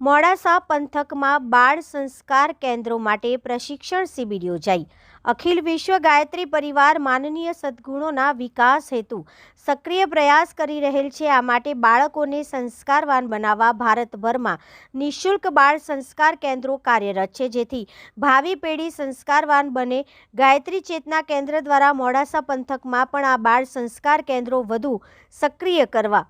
મોડાસા પંથકમાં બાળ સંસ્કાર કેન્દ્રો માટે પ્રશિક્ષણ શિબિર યોજાઈ. અખિલ વિશ્વ ગાયત્રી પરિવાર માનનીય સદ્ગુણોના વિકાસ હેતુ. સક્રિય પ્રયાસ કરી રહેલ છે. આ માટે બાળકોને સંસ્કારવાન બનાવવા ભારતભરમાં નિઃશુલ્ક બાળ સંસ્કાર કેન્દ્રો કાર્યરત છે. જેથી ભાવિ પેઢી સંસ્કારવાન બને. ગાયત્રી ચેતના કેન્દ્ર દ્વારા મોડાસા પંથકમાં પણ આ બાળ સંસ્કાર કેન્દ્રો વધુ સક્રિય કરવા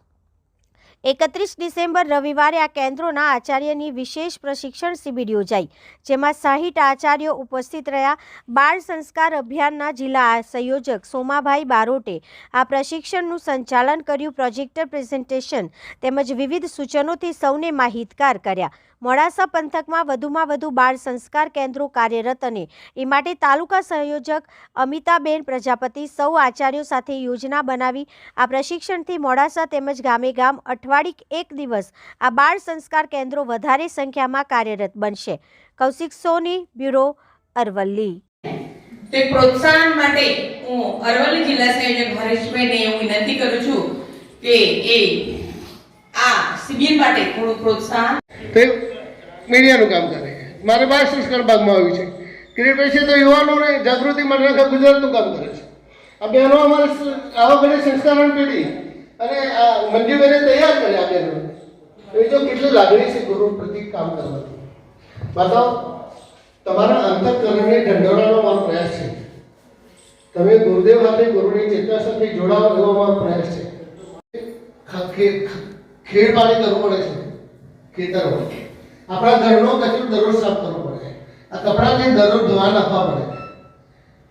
એકત્રીસ ડિસેમ્બર રવિવારે આ કેન્દ્રોના આચાર્યની વિશેષ પ્રશિક્ષણ શિબિર યોજાઈ, જેમાં સાહીઠ આચાર્યો ઉપસ્થિત રહ્યા. બાળ સંસ્કાર અભિયાનના જિલ્લા સંયોજક સોમાભાઈ બારોટે આ પ્રશિક્ષણનું સંચાલન કર્યું, પ્રોજેક્ટર પ્રેઝન્ટેશન તેમજ વિવિધ સૂચનોથી સૌને માહિતગાર કર્યા. મોડાસા પંથકમાં વધુમાં વધુ બાળ સંસ્કાર કેન્દ્રો કાર્યરત અને એ માટે તાલુકા સંયોજક અમિતાબેન પ્રજાપતિ સૌ આચાર્યો સાથે યોજના બનાવી. આ પ્રશિક્ષણથી મોડાસા તેમજ ગામે ગામ અઠવાડિક એક દિવસ આ બાળ સંસ્કાર કેન્દ્રો વધારે સંખ્યામાં કાર્યરત બનશે. કૌશિક સોની બ્યુરો અરવલ્લી. તે પ્રોત્સાહન માટે હું અરવલ્લી જિલ્લા સંયોજક હરેશભાઈને હું વિનંતી કરું છું કે એ આ શિબિર માટે થોડું પ્રોત્સાહન તે મીડિયાનું કામ કરે મારે બાળ સંસ્કાર ભાગમાં આવ્યું છે. કિરીટ છે તો યુવાનોને જાગૃતિ માટે આખા ગુજરાતનું કામ કરે છે. આ બહેનો અમારે આવા બધા સંસ્કારણ પેઢી અને આ મંજુબેને તૈયાર કર્યા આ બહેનો એ જો કેટલી લાગણી છે ગુરુ પ્રતિ કામ કરવાની બતાવો તમારા અંતઃકરણને ઢંઢોળવાનો મારો પ્રયાસ છે. તમે ગુરુદેવ સાથે ગુરુની ચેતના સાથે જોડાવો એવો મારો પ્રયાસ છે. ખેડ પાણી કરવું પડે છે. ખેતરમાં આપણા ઘરનો કચરો દરરોજ સાફ કરવો પડે. આ કપડાને દરરોજ ધોવા નાખવા પડે.